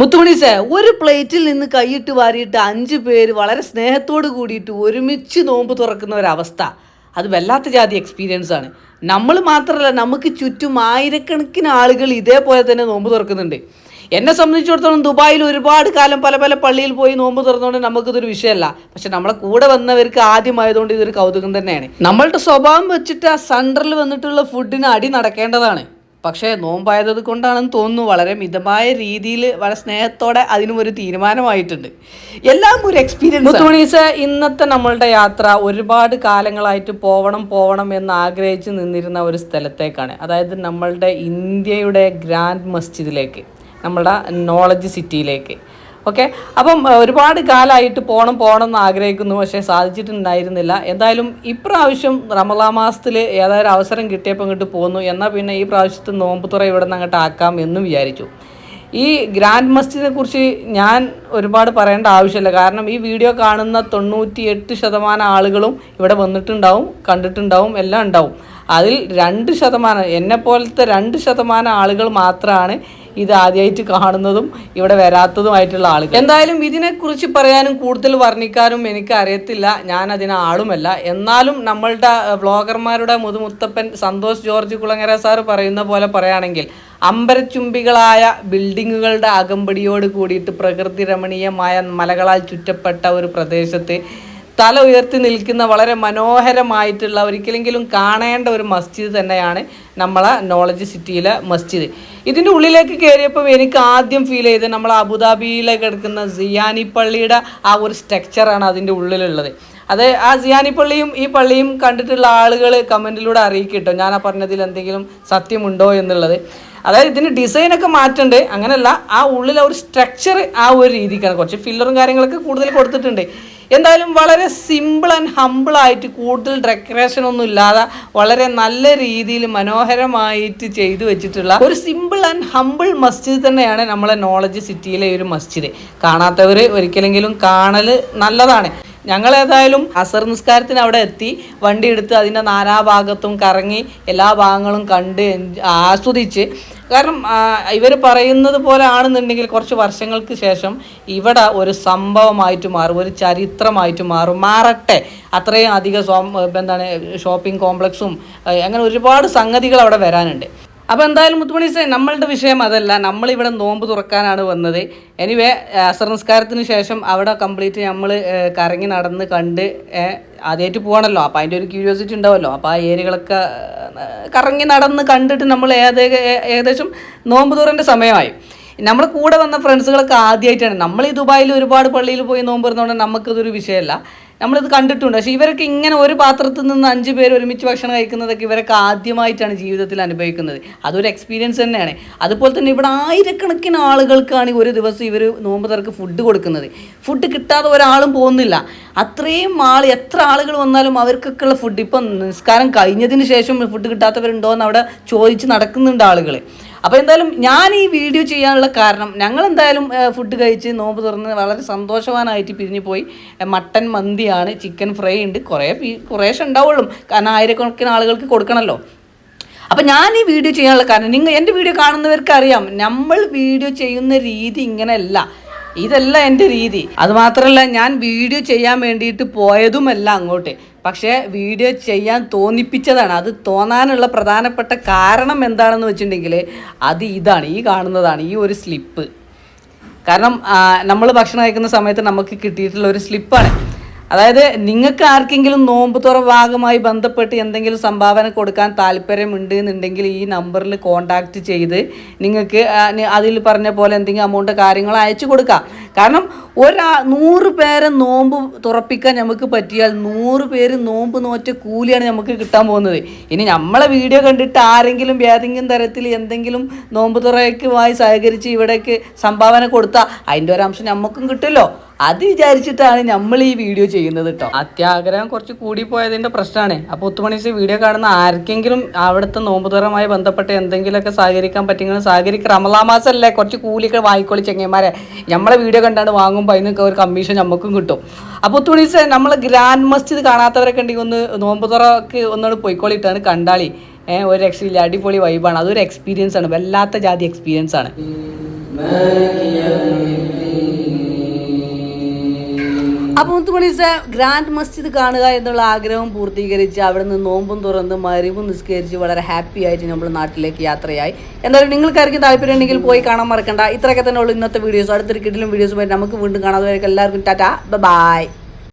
മുത്തുമണീസേ ഒരു പ്ലേറ്റിൽ നിന്ന് കൈയിട്ട് വാരിയിട്ട് അഞ്ച് പേര് വളരെ സ്നേഹത്തോട് കൂടിയിട്ട് ഒരുമിച്ച് നോമ്പ് തുറക്കുന്ന ഒരവസ്ഥ. അത് വല്ലാത്ത ജാതി എക്സ്പീരിയൻസ് ആണ്. നമ്മൾ മാത്രമല്ല നമുക്ക് ചുറ്റും ആയിരക്കണക്കിന് ആളുകൾ ഇതേപോലെ തന്നെ നോമ്പ് തുറക്കുന്നുണ്ട്. എന്നെ സംബന്ധിച്ചിടത്തോളം ദുബായിൽ ഒരുപാട് കാലം പല പല പള്ളിയിൽ പോയി നോമ്പ് തുറന്നുകൊണ്ട് നമുക്കിതൊരു വിഷയമല്ല. പക്ഷെ നമ്മളെ കൂടെ വന്നവർക്ക് ആദ്യമായതുകൊണ്ട് ഇതൊരു കൗതുകം തന്നെയാണ്. നമ്മളുടെ സ്വഭാവം വെച്ചിട്ട് ആ സെന്ററിൽ വന്നിട്ടുള്ള ഫുഡിന് അടി നടക്കേണ്ടതാണ്. പക്ഷേ നോമ്പായത് കൊണ്ടാണെന്ന് തോന്നുന്നു വളരെ മിതമായ രീതിയിൽ വളരെ സ്നേഹത്തോടെ അതിനും ഒരു തീരുമാനമായിട്ടുണ്ട്. എല്ലാം ഒരു എക്സ്പീരിയൻസ് മുത്തുമണീസ് ഇന്നത്തെ നമ്മളുടെ യാത്ര ഒരുപാട് കാലങ്ങളായിട്ട് പോവണം പോവണം എന്ന് ആഗ്രഹിച്ച് നിന്നിരുന്ന ഒരു സ്ഥലത്തേക്കാണ്. അതായത് നമ്മളുടെ ഇന്ത്യയുടെ ഗ്രാൻഡ് മസ്ജിദിലേക്ക് നമ്മളുടെ നോളജ് സിറ്റിയിലേക്ക് ഓക്കെ? അപ്പം ഒരുപാട് കാലമായിട്ട് പോകണം പോകണം എന്ന് ആഗ്രഹിക്കുന്നു പക്ഷേ സാധിച്ചിട്ടുണ്ടായിരുന്നില്ല. എന്തായാലും ഇപ്രാവശ്യം റമലാ മാസത്തിൽ ഏതായാലും അവസരം കിട്ടിയപ്പോൾ ഇങ്ങോട്ട് പോന്നു. എന്നാൽ പിന്നെ ഈ പ്രാവശ്യത്തെ നോമ്പ് തുറ ഇവിടെ നിന്ന് അങ്ങോട്ട് ആക്കാം എന്നും വിചാരിച്ചു. ഈ ഗ്രാൻഡ് മസ്ജിദിനെ കുറിച്ച് ഞാൻ ഒരുപാട് പറയേണ്ട ആവശ്യമില്ല. കാരണം ഈ വീഡിയോ കാണുന്ന തൊണ്ണൂറ്റി എട്ട് ശതമാനം ആളുകളും ഇവിടെ വന്നിട്ടുണ്ടാവും കണ്ടിട്ടുണ്ടാവും എല്ലാം ഉണ്ടാവും. അതിൽ രണ്ട് ശതമാനം എന്നെ പോലത്തെ രണ്ട് ശതമാനം ആളുകൾ മാത്രമാണ് ഇത് ആദ്യമായിട്ട് കാണുന്നതും ഇവിടെ വരാത്തതുമായിട്ടുള്ള ആളുകൾ. എന്തായാലും ഇതിനെക്കുറിച്ച് പറയാനും കൂടുതൽ വർണിക്കാനും എനിക്ക് അറിയത്തില്ല ഞാൻ അതിന് ആളുമല്ല എന്നാലും നമ്മളുടെ വ്ളോഗർമാരുടെ മുതുമുത്തപ്പൻ സന്തോഷ് ജോർജ് കുളങ്ങര സാർ പറയുന്ന പോലെ പറയുകയാണെങ്കിൽ അമ്പരച്ചുംബികളായ ബിൽഡിങ്ങുകളുടെ അകമ്പടിയോട് കൂടിയിട്ട് പ്രകൃതി രമണീയമായ മലകളാൽ ചുറ്റപ്പെട്ട ഒരു പ്രദേശത്ത് തല ഉയർത്തി നിൽക്കുന്ന വളരെ മനോഹരമായിട്ടുള്ള ഒരിക്കലെങ്കിലും കാണേണ്ട ഒരു മസ്ജിദ് തന്നെയാണ് നമ്മളെ നോളജ് സിറ്റിയിലെ മസ്ജിദ്. ഇതിന്റെ ഉള്ളിലേക്ക് കയറിയപ്പോൾ എനിക്ക് ആദ്യം ഫീൽ ചെയ്ത് നമ്മൾ അബുദാബിയിലെ കിടക്കുന്ന സിയാനി പള്ളിയുടെ ആ ഒരു സ്ട്രക്ചറാണ് അതിന്റെ ഉള്ളിലുള്ളത്. അത് ആ സിയാനി പള്ളിയും ഈ പള്ളിയും കണ്ടിട്ടുള്ള ആളുകൾ കമന്റിലൂടെ അറിയിക്കട്ടോ. ഞാൻ ആ പറഞ്ഞതിൽ എന്തെങ്കിലും സത്യമുണ്ടോ എന്നുള്ളത്. അതായത് ഇതിന് ഡിസൈനൊക്കെ മാറ്റുണ്ട്. അങ്ങനെയല്ല ആ ഉള്ളിലെ ഒരു സ്ട്രക്ചർ ആ ഒരു രീതിക്കാണ്. കുറച്ച് ഫില്ലറും കാര്യങ്ങളൊക്കെ കൂടുതൽ കൊടുത്തിട്ടുണ്ട്. എന്തായാലും വളരെ സിമ്പിൾ ആൻഡ് ഹമ്പിൾ ആയിട്ട് കൂടുതൽ ഡെക്കറേഷൻ ഒന്നും ഇല്ലാതെ വളരെ നല്ല രീതിയിൽ മനോഹരമായിട്ട് ചെയ്തു വെച്ചിട്ടുള്ള ഒരു സിമ്പിൾ ആൻഡ് ഹമ്പിൾ മസ്ജിദ് തന്നെയാണ് നമ്മളെ നോളജ് സിറ്റിയിലെ ഒരു മസ്ജിദ് കാണാത്തവർ ഒരിക്കലെങ്കിലും കാണൽ നല്ലതാണ്. ഞങ്ങൾ ഏതായാലും അസർ നിസ്കാരത്തിന് അവിടെ എത്തി. വണ്ടി എടുത്ത് അതിന്റെ നാനാഭാഗത്തും കറങ്ങി എല്ലാ ഭാഗങ്ങളും കണ്ട് ആസ്വദിച്ച് കാരണം ഇവർ പറയുന്നത് പോലെ ആണെന്നുണ്ടെങ്കിൽ കുറച്ച് വർഷങ്ങൾക്ക് ശേഷം ഇവിടെ ഒരു സംഭവമായിട്ട് മാറും ഒരു ചരിത്രമായിട്ട് മാറും. മാറട്ടെ. അത്രയും അധികം എന്താണ് ഷോപ്പിംഗ് കോംപ്ലക്സും അങ്ങനെ ഒരുപാട് സംഗതികൾ അവിടെ വരാനുണ്ട്. അപ്പോൾ എന്തായാലും മുത്തുമണി സേ നമ്മളുടെ വിഷയം അതല്ല. നമ്മളിവിടെ നോമ്പ് തുറക്കാനാണ് വന്നത്. എനിവേ അസർ ശേഷം അവിടെ കംപ്ലീറ്റ് നമ്മൾ കറങ്ങി നടന്ന് കണ്ട് ആദ്യമായിട്ട് പോകണമല്ലോ അപ്പോൾ അതിന്റെ ഒരു ക്യൂരിയോസിറ്റി ഉണ്ടാവുമല്ലോ അപ്പോൾ ആ ഏരിയകളൊക്കെ കറങ്ങി നടന്ന് കണ്ടിട്ട് നമ്മൾ ഏത് ഏകദേശം നോമ്പ് തുറന്റെ സമയമായി. നമ്മൾ കൂടെ വന്ന ഫ്രണ്ട്സുകളൊക്കെ ആദ്യമായിട്ടാണ് നമ്മൾ ഈ ദുബായിൽ ഒരുപാട് പള്ളിയിൽ പോയി നോമ്പ് തുറന്നുകൊണ്ട് നമുക്കിതൊരു വിഷയമല്ല. നമ്മളിത് കണ്ടിട്ടുണ്ട്. പക്ഷേ ഇവരൊക്കെ ഇങ്ങനെ ഒരു പാത്രത്തിൽ നിന്ന് അഞ്ച് പേര് ഒരുമിച്ച് ഭക്ഷണം കഴിക്കുന്നതൊക്കെ ഇവരൊക്കെ ആദ്യമായിട്ടാണ് ജീവിതത്തിൽ അനുഭവിക്കുന്നത്. അതൊരു എക്സ്പീരിയൻസ് തന്നെയാണ്. അതുപോലെ തന്നെ ഇവിടെ ആയിരക്കണക്കിന് ആളുകൾക്കാണ് ഒരു ദിവസം ഇവർ നോമ്പ് തുറക്ക് ഫുഡ് കൊടുക്കുന്നത്. ഫുഡ് കിട്ടാതെ ഒരാളും പോകുന്നില്ല. അത്രയും ആൾ എത്ര ആളുകൾ വന്നാലും അവർക്കൊക്കെയുള്ള ഫുഡ് ഇപ്പം നിസ്കാരം കഴിഞ്ഞതിന് ശേഷം ഫുഡ് കിട്ടാത്തവരുണ്ടോ എന്ന് അവിടെ ചോദിച്ച് നടക്കുന്നുണ്ട് ആളുകൾ അപ്പോൾ എന്തായാലും ഞാൻ ഈ വീഡിയോ ചെയ്യാനുള്ള കാരണം ഞങ്ങൾ എന്തായാലും ഫുഡ് കഴിച്ച് നോമ്പ് തുറന്ന് വളരെ സന്തോഷവാനായിട്ട് പിരിഞ്ഞു പോയി. മട്ടൻ മന്തിയാണ് ചിക്കൻ ഫ്രൈ ഉണ്ട്. കുറേ കുറേശ്ശെ ഉണ്ടാവുള്ളൂ. കാരണം ആയിരക്കണക്കിന് ആളുകൾക്ക് കൊടുക്കണമല്ലോ അപ്പം ഞാൻ ഈ വീഡിയോ ചെയ്യാനുള്ള കാരണം നിങ്ങൾ എന്റെ വീഡിയോ കാണുന്നവർക്ക് അറിയാം നമ്മൾ വീഡിയോ ചെയ്യുന്ന രീതി ഇങ്ങനെയല്ല. ഇതല്ല എന്റെ രീതി. അത് മാത്രമല്ല ഞാൻ വീഡിയോ ചെയ്യാൻ വേണ്ടിയിട്ട് പോയതുമല്ല അങ്ങോട്ട്. പക്ഷേ വീഡിയോ ചെയ്യാൻ തോന്നിപ്പിച്ചതാണ്. അത് തോന്നാനുള്ള പ്രധാനപ്പെട്ട കാരണം എന്താണെന്ന് വെച്ചിട്ടുണ്ടെങ്കിൽ അത് ഇതാണ് ഈ കാണുന്നതാണ് ഈ ഒരു സ്ലിപ്പ് കാരണം നമ്മൾ ഭക്ഷണം കഴിക്കുന്ന സമയത്ത് നമുക്ക് കിട്ടിയിട്ടുള്ള ഒരു സ്ലിപ്പാണ് അതായത് നിങ്ങൾക്ക് ആർക്കെങ്കിലും നോമ്പ് തുറ ഭാഗമായി ബന്ധപ്പെട്ട് എന്തെങ്കിലും സംഭാവന കൊടുക്കാൻ താല്പര്യമുണ്ട് എന്നുണ്ടെങ്കിൽ ഈ നമ്പറിൽ കോണ്ടാക്ട് ചെയ്ത് നിങ്ങൾക്ക് അതിൽ പറഞ്ഞ പോലെ എന്തെങ്കിലും അമൗണ്ട് കാര്യങ്ങൾ അയച്ചു കൊടുക്കാം. കാരണം ഒരാ നൂറ് പേരെ നോമ്പ് തുറപ്പിക്കാൻ നമുക്ക് പറ്റിയാൽ നൂറ് പേര് നോമ്പ് നോറ്റ കൂലിയാണ് നമുക്ക് കിട്ടാൻ പോകുന്നത്. ഇനി നമ്മളെ വീഡിയോ കണ്ടിട്ട് ആരെങ്കിലും ഏതെങ്കിലും തരത്തിൽ എന്തെങ്കിലും നോമ്പ് തുറയ്ക്കുമായി സഹകരിച്ച് ഇവിടേക്ക് സംഭാവന കൊടുത്താൽ അതിന്റെ ഒരു അംശം നമുക്കും കിട്ടുമല്ലോ. അത് വിചാരിച്ചിട്ടാണ് നമ്മൾ ഈ വീഡിയോ ചെയ്യുന്നത് കേട്ടോ അത്യാഗ്രഹം കുറച്ച് കൂടി പോയതിന്റെ പ്രശ്നമാണ് അപ്പോൾ ഒത്തുമണിച്ച് വീഡിയോ കാണുന്ന ആർക്കെങ്കിലും അവിടുത്തെ നോമ്പുതുറമായി ബന്ധപ്പെട്ട് എന്തെങ്കിലുമൊക്കെ സഹകരിക്കാൻ പറ്റുമെങ്കിൽ സഹകരിക്കുക റമലാ മാസമല്ലേ കുറച്ച് കൂലിയൊക്കെ വാങ്ങിക്കോളി ചെങ്ങന്മാരെ. നമ്മളെ വീഡിയോ കണ്ടാണ് വാങ്ങുമ്പോൾ അതിനൊക്കെ ഒരു കമ്മീഷൻ നമുക്കും കിട്ടും. അപ്പോൾ ഒത്തുമണിച്ച് നമ്മൾ ഗ്രാൻഡ് മസ്ജിദ് കാണാത്തവരൊക്കെ ഉണ്ടെങ്കിൽ ഒന്ന് നോമ്പുതുറക്ക് ഒന്നുകൂടെ പോയിക്കോളിട്ടാണ് കണ്ടാളി. ഏഹ് ഒരു രക്ഷയില്ല അടിപൊളി വൈബാണ് അതൊരു എക്സ്പീരിയൻസ് ആണ്. വല്ലാത്ത ജാതി എക്സ്പീരിയൻസ് ആണ്. അപ്പോൾ മുത്തുമണീസ ഗ്രാൻഡ് മസ്ജിദ് കാണുക എന്നുള്ള ആഗ്രഹം പൂർത്തീകരിച്ച് അവിടെ നിന്ന് നോമ്പും തുറന്ന് മരിവും നിസ്കരിച്ച് വളരെ ഹാപ്പി ആയിട്ട് നമ്മൾ നാട്ടിലേക്ക് യാത്രയായി. എന്തായാലും നിങ്ങൾക്കാർക്കും താല്പര്യം ഉണ്ടെങ്കിൽ പോയി കാണാൻ മറക്കണ്ട. ഇത്രയൊക്കെ തന്നെ ഉള്ളൂ ഇന്നത്തെ വീഡിയോസ്. അടുത്തൊരു കിട്ടിലും വീഡിയോസുമായി നമുക്ക് വീണ്ടും കാണാതെ എല്ലാവർക്കും ടാറ്റ. ബൈ